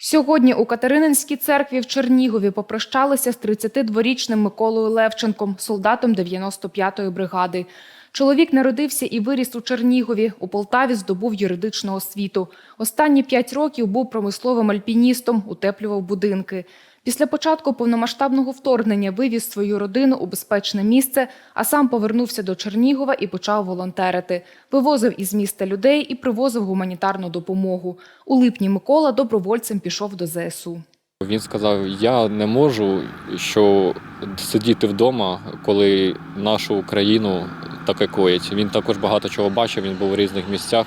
Сьогодні у Катерининській церкві в Чернігові попрощалися з 32-річним Миколою Левченком, солдатом 95-ї бригади. Чоловік народився і виріс у Чернігові. У Полтаві здобув юридичну освіту. Останні п'ять років був промисловим альпіністом, утеплював будинки. Після початку повномасштабного вторгнення вивіз свою родину у безпечне місце, а сам повернувся до Чернігова і почав волонтерити. Вивозив із міста людей і привозив гуманітарну допомогу. У липні Микола добровольцем пішов до ЗСУ. Він сказав: я не можу що сидіти вдома, коли нашу Україну таке коїть. Він також багато чого бачив, він був у різних місцях.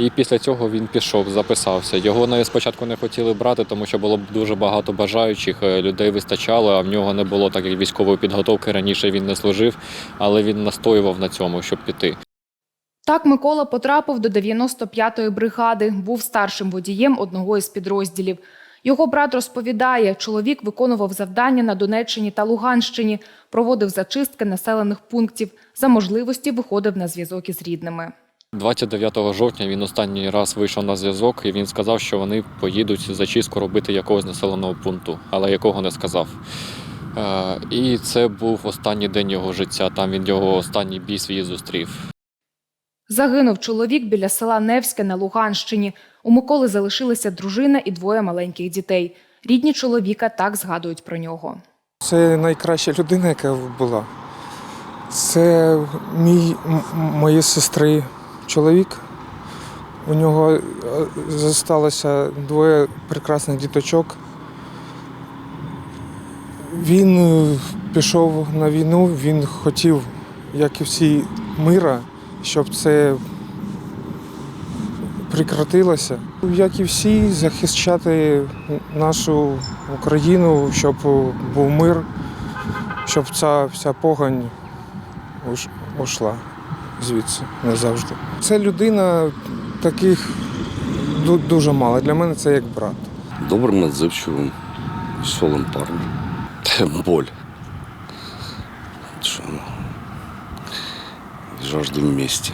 І після цього він пішов, записався. Його навіть спочатку не хотіли брати, тому що було дуже багато бажаючих, е, людей вистачало, а в нього не було так як військової підготовки. Раніше він не служив, але він настоював на цьому, щоб піти. Так Микола потрапив до 95-ї бригади, був старшим водієм одного із підрозділів. Його брат розповідає, чоловік виконував завдання на Донеччині та Луганщині, проводив зачистки населених пунктів, за можливості виходив на зв'язок із рідними. 29 жовтня він останній раз вийшов на зв'язок, і він сказав, що вони поїдуть зачистку робити якогось населеного пункту, але якого не сказав. Е, І це був останній день його життя. Там він його останній бій свій зустрів. Загинув чоловік біля села Невське на Луганщині. У Миколи залишилися дружина і двоє маленьких дітей. Рідні чоловіка так згадують про нього. Це найкраща людина, яка була. Це мій м- моєї сестри чоловік. У нього е, залишилося двоє прекрасних діточок. Він е, пішов на війну, він хотів, як і всі мира, щоб це прекратилося. Як і всі, захищати нашу Україну, щоб був мир, щоб ця вся погань уш- ушла звідси назавжди. Це людина таких ду- дуже мало. Для мене це як брат. Добрым, отзывчивым, веселым парнем. Боль. Что, ну, Жажда вместе.